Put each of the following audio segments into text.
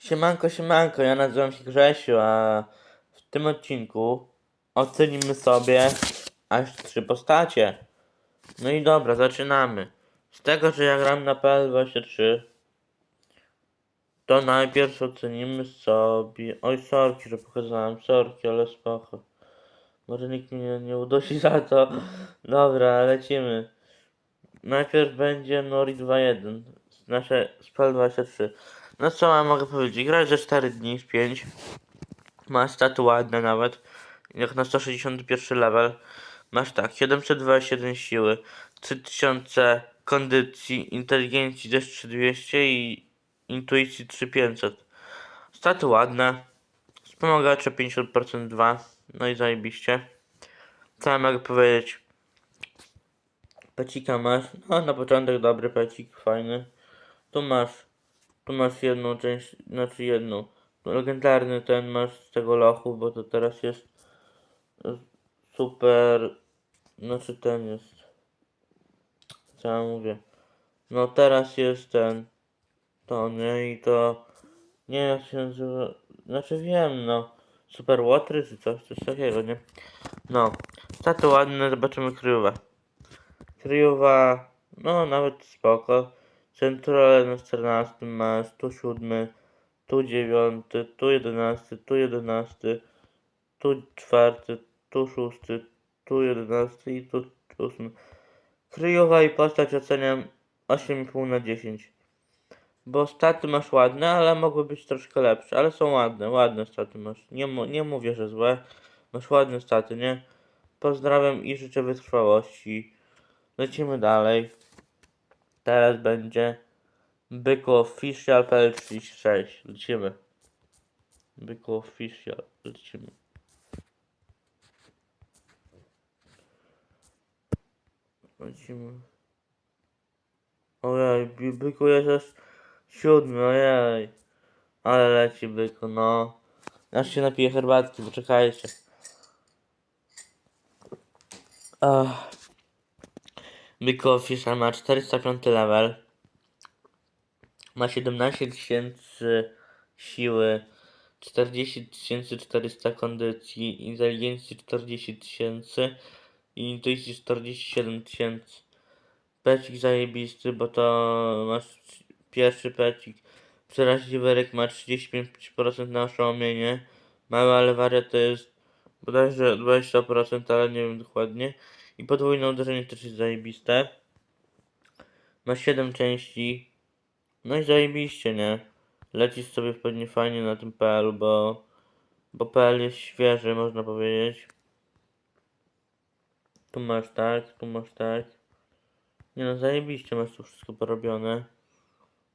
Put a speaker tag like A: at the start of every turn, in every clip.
A: Siemanko, siemanko, ja nazywam się Grzesiu, a w tym odcinku ocenimy sobie aż trzy postacie. No i dobra, zaczynamy. Z tego, że ja gram na PL23, to najpierw ocenimy sobie... Oj, sorki, że pokazałem, sorki, ale spoko. Może nikt mnie nie udosi za to. Dobra, lecimy. Najpierw będzie Nori 2.1, z nasze z PL23. No co ja mogę powiedzieć? Grać ze 4 dni z 5. Ma staty ładne nawet. Jak na 161 level. Masz tak, 721 siły, 3000 kondycji, inteligencji też 3200 i intuicji 3500. Staty ładne. Wspomagacze 50% 2. No i zajebiście. Co ja mogę powiedzieć? Pecika masz. No na początek dobry pecik, fajny. Tu masz tu masz jedną część, znaczy jedną. Legendarny ten masz z tego lochu, bo to teraz jest super. Znaczy ten jest. Co ja mówię? No teraz jest ten. To nie i to. Nie jak się nazywa. Znaczy wiem, no. Super Watry czy coś, coś takiego, nie? No. Staty ładne, zobaczymy kryjówę. Kryjowa, no nawet spoko. Centrale na 14 masz, tu 7, tu 9, tu 11, tu 11, tu 4, tu 6, tu 11 i tu 8. Kryjowa i postać oceniam 8,5 na 10. Bo staty masz ładne, ale mogły być troszkę lepsze, ale są ładne, ładne staty masz. Nie, nie mówię, że złe. Masz ładne staty, nie? Pozdrawiam i życzę wytrwałości. Lecimy dalej. Teraz będzie Byku Official PL36. Lecimy. Byku Official. Lecimy. Lecimy. Ojej, By- Byku jest aż siódmy, ojej. Ale leci Byku, no. Aż się napiję herbatki, poczekajcie. Ach. Byku Official ma 405 level. Ma 17 tysięcy siły, 40 400 kondycji, inteligencji 40 tysięcy i intuicji 47 tysięcy. Pecik zajebisty, bo to masz pierwszy pecik. Przeraźliwy ryk ma 35% na oszołomienie. Mały, ale wariat to jest bodajże 20%, ale nie wiem dokładnie. I podwójne uderzenie też jest zajebiste. Ma 7 części. No i zajebiście, nie? Lecisz sobie pewnie fajnie na tym PL, bo, bo PL jest świeży, można powiedzieć. Tu masz tak, tu masz tak. Nie no, zajebiście masz tu wszystko porobione.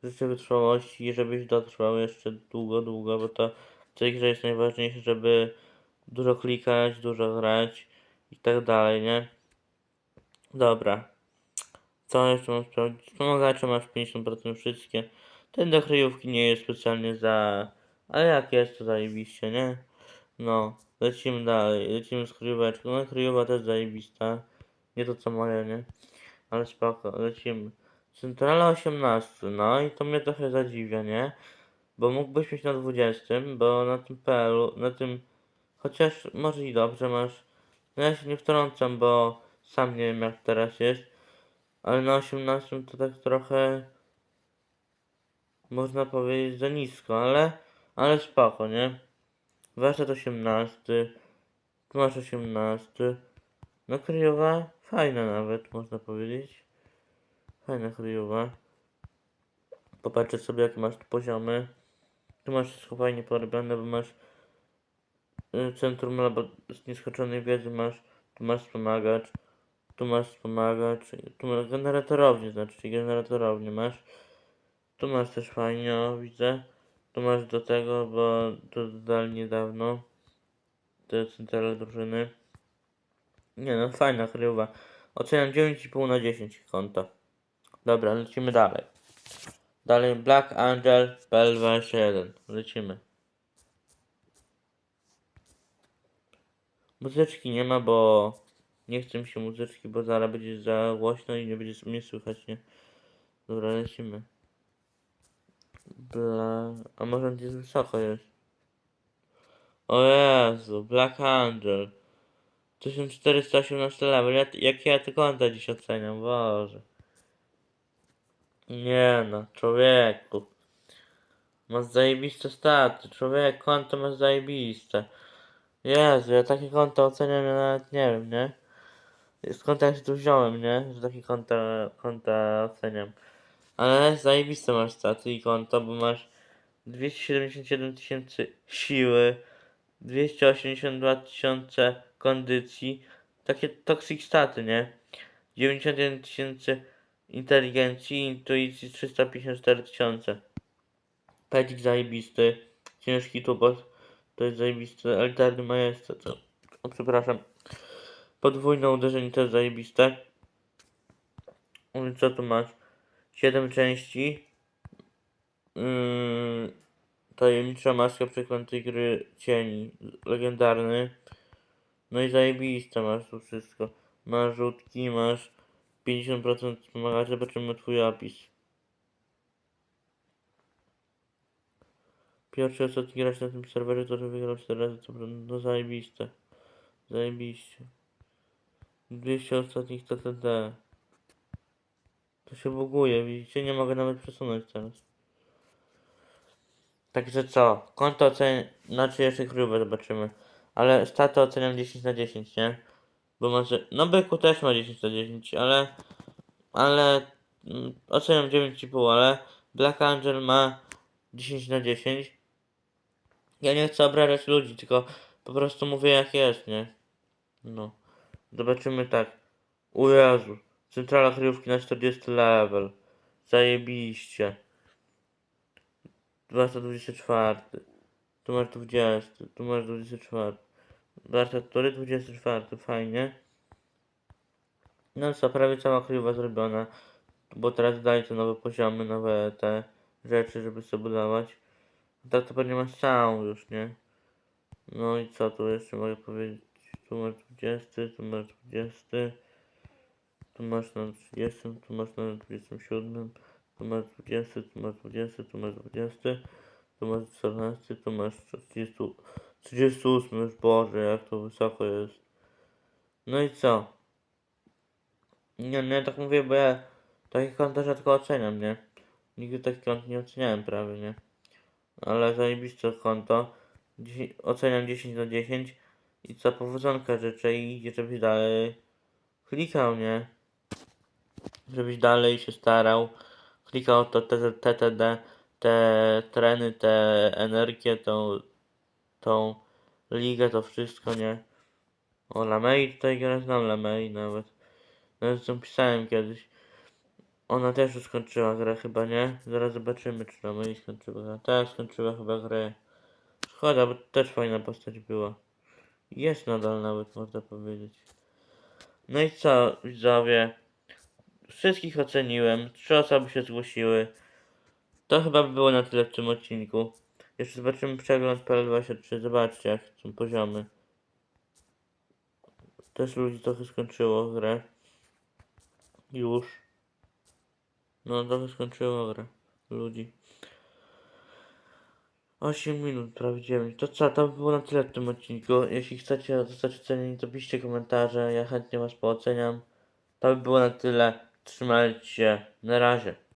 A: Życzę wytrwałości żebyś dotrwał jeszcze długo, długo, bo to w tej grze jest najważniejsze, żeby dużo klikać, dużo grać i tak dalej, nie? Dobra. Co jeszcze mam sprawdzić? Wspomagacze masz 50% wszystkie. Ten do kryjówki nie jest specjalnie za... Ale jak jest, to zajebiście, nie? No, lecimy dalej. Lecimy z kryjóweczką. No, kryjówa też zajebista. Nie to co moje, nie? Ale spoko, lecimy. Centrala 18. No i to mnie trochę zadziwia, nie? Bo mógłbyś mieć na 20, bo na tym PL, na tym... Chociaż może i dobrze masz. No ja się nie wtrącam, bo sam nie wiem jak teraz jest. Ale na 18 to tak trochę można powiedzieć za nisko, ale ale spoko, nie? Werset 18, tu masz 18. No kryjowa fajna nawet, można powiedzieć. Fajna kryjowa. Popatrzę sobie jak masz tu poziomy. Tu masz wszystko fajnie porobione, bo masz y, centrum labo z nieskoczonej wiedzy masz, tu masz wspomagacz, tu masz wspomagacz, tu masz generatorownię, znaczy czyli generatorownię masz. Tu masz też fajnie, o, widzę. Tu masz do tego, bo to dodali niedawno. Te centrale drużyny. Nie no, fajna kryjowa. Oceniam 9,5 na 10 konto. Dobra, lecimy dalej. Dalej Black Angel PL21. Lecimy. Muzyczki nie ma, bo nie chcę mi się muzyczki, bo zaraz będzie za głośno i nie będzie mnie słychać, nie? Dobra, lecimy. Bla... A może on gdzieś wysoko jest? O Jezu, Black Angel. 1418 level. Ja, jak ja te konta dziś oceniam, Boże. Nie no, człowieku. Masz zajebiste staty, człowiek, konto masz zajebiste. Jezu, ja takie konto oceniam, ja nawet nie wiem, nie? Skąd ja się tu wziąłem, nie? Że takie konta, konta oceniam. Ale zajebiste masz staty i konto, bo masz 277 tysięcy siły, 282 tysiące kondycji, takie toxic staty, nie? 91 tysięcy inteligencji, intuicji 354 tysiące. Pedzik zajebisty, ciężki tubos, to jest zajebisty, alterny majestat, o przepraszam. Podwójne uderzenie też zajebiste. No i Co tu masz? 7 części. Yy, tajemnicza maska przeklętej gry cieni. Legendarny. No i zajebiste masz tu wszystko. Masz rzutki, masz 50% wspomagania, zobaczymy twój opis. Pierwszy ostatni grać na tym serwerze to, że wygrał 4 razy, to no zajebiste. Zajebiście. 200 ostatnich TTD. To się buguje, widzicie? Nie mogę nawet przesunąć teraz. Także co? Konto ocen... Znaczy jeszcze krówę zobaczymy. Ale staty oceniam 10 na 10, nie? Bo może... No byku też ma 10 na 10, ale... Ale... mm, Oceniam 9,5, ale... Black Angel ma 10 na 10. Ja nie chcę obrażać ludzi, tylko po prostu mówię jak jest, nie? No. Zobaczymy tak. Jezu. Centrala kryjówki na 40 level. Zajebiście. 224. Tu masz 20. Tu masz 24. Warsztat który 24. Fajnie. No co, prawie cała kryjówka zrobiona. Bo teraz dali te nowe poziomy, nowe te rzeczy, żeby sobie budować. Tak to pewnie masz całą już, nie? No i co tu jeszcze mogę powiedzieć? Tu masz 20, tu masz 20. Tu masz na 30, tu masz na 27, tu masz 20, tu masz 20, tu masz 20, tu masz 14, tu masz 30, 38, już Boże, jak to wysoko jest. No i co? Nie, nie, tak mówię, bo ja takich kont rzadko oceniam, nie? Nigdy takich kont nie oceniałem prawie, nie? Ale zajebiste konto. 10, oceniam 10 na 10 i co powodzonka życzę i żebyś dalej klikał, nie? Żebyś dalej się starał, klikał to te- te- TTD, te treny, te energię, tą, tą ligę, to wszystko, nie? O Lamei tutaj gra, znam Lamei nawet. Nawet z nią pisałem kiedyś. Ona też już skończyła grę chyba, nie? Zaraz zobaczymy, czy Lamei skończyła grę. Tak, skończyła chyba grę. Szkoda, bo też fajna postać była. Jest nadal nawet, można powiedzieć. No i co, widzowie? Wszystkich oceniłem. Trzy osoby się zgłosiły. To chyba by było na tyle w tym odcinku. Jeszcze zobaczymy przegląd PL23. Zobaczcie, jak są poziomy. Też ludzi trochę skończyło grę. Już. No, trochę skończyło grę. Ludzi. 8 minut, prawie 9. To co, to by było na tyle w tym odcinku. Jeśli chcecie zostać ocenieni, to piszcie komentarze. Ja chętnie was pooceniam. To by było na tyle. Trzymajcie się. Na razie.